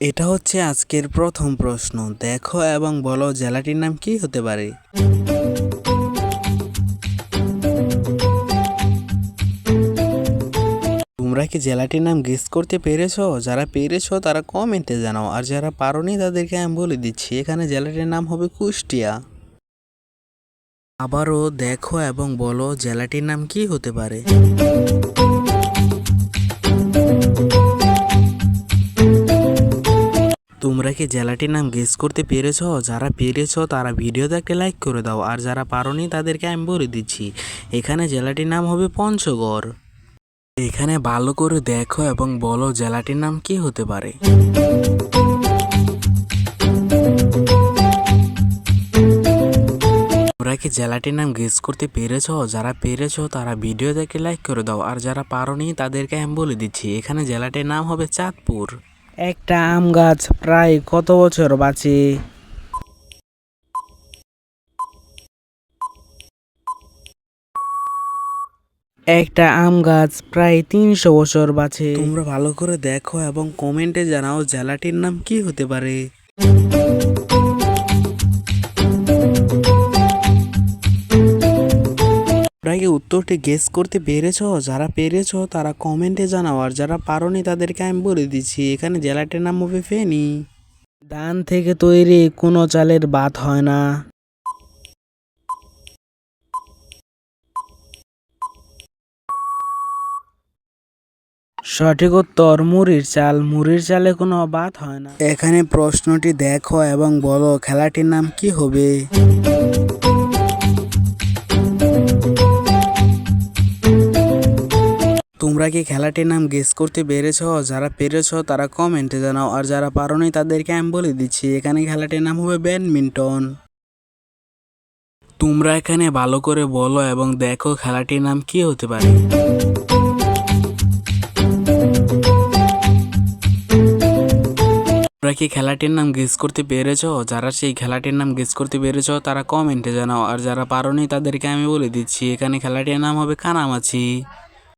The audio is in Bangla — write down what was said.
এটা হচ্ছে আজকের প্রথম প্রশ্ন। দেখো এবং বলো জেলাটির নাম কি হতে পারে? তোমরা কি জেলাটির নাম গেস করতে পেরেছ? যারা পেরেছ তারা কমেন্টে জানাও। আর যারা পারোনি তাদেরকে আমি বলে দিচ্ছি, এখানে জেলাটির নাম হবে কুষ্টিয়া। আবারও দেখো এবং বলো জেলাটির নাম কি হতে পারে? তোমরা কি জেলাটির নাম গেস করতে পেরেছ? যারা পেরেছ, তারা ভিডিওতে একটা লাইক করে দাও। আর যারা পারোনি, তাদেরকে আমি বলে দিচ্ছি, এখানে জেলাটির নাম হবে পঞ্চগড়। এখানে ভালো করে দেখো এবং বলো জেলাটির নাম কি হতে পারে। তোমরা কি জেলাটির নাম গেস করতে পেরেছ? যারা পেরেছ, তারা ভিডিও দেখে লাইক করে দাও। আর যারা পারোনি, তাদেরকে আমি বলে দিচ্ছি, এখানে জেলাটির নাম হবে চাঁদপুর। একটা আম গাছ প্রায় কত বছর বাঁচে? একটা আম গাছ প্রায় তিনশো বছর বাঁচে। তোমরা ভালো করে দেখো এবং কমেন্টে জানাও জেলাটির নাম কি হতে পারে। তোমরা কি উত্তরটি গেস করতে পেরেছ, যারা পেরেছ তারা কমেন্টে জানাও, আর যারা পারোনি তাদেরকে আমি বলে দিচ্ছি, এখানে জেলাটির নাম হবে ফেনি। ধান থেকে তৈরি কোনো চালের ভাত হয় না। সঠিক উত্তর, মুড়ির চাল। মুড়ির চালে কোনো বাদ হয় না। এখানে প্রশ্নটি দেখো এবং বলো, খেলাটির নাম কি হবে? তোমরা কি খেলাটির নাম গেস করতে পেরেছ? যারা পেরেছ, তারা কমেন্টে জানাও। আর যারা পারো পারোনি, তাদেরকে আমি বলে দিচ্ছি, এখানে খেলাটির নাম হবে ব্যাডমিন্টন। তোমরা এখানে ভালো করে বলো এবং দেখো খেলাটির নাম কি হতে পারে। তোমরা কি খেলাটির নাম গেস করতে পেরেছ? যারা সেই খেলাটির নাম গেস করতে পেরেছ, তারা কমেন্টে জানাও। আর যারা পারো পারোনি, তাদেরকে আমি বলে দিচ্ছি, এখানে খেলাটির নাম হবে কানামাছি।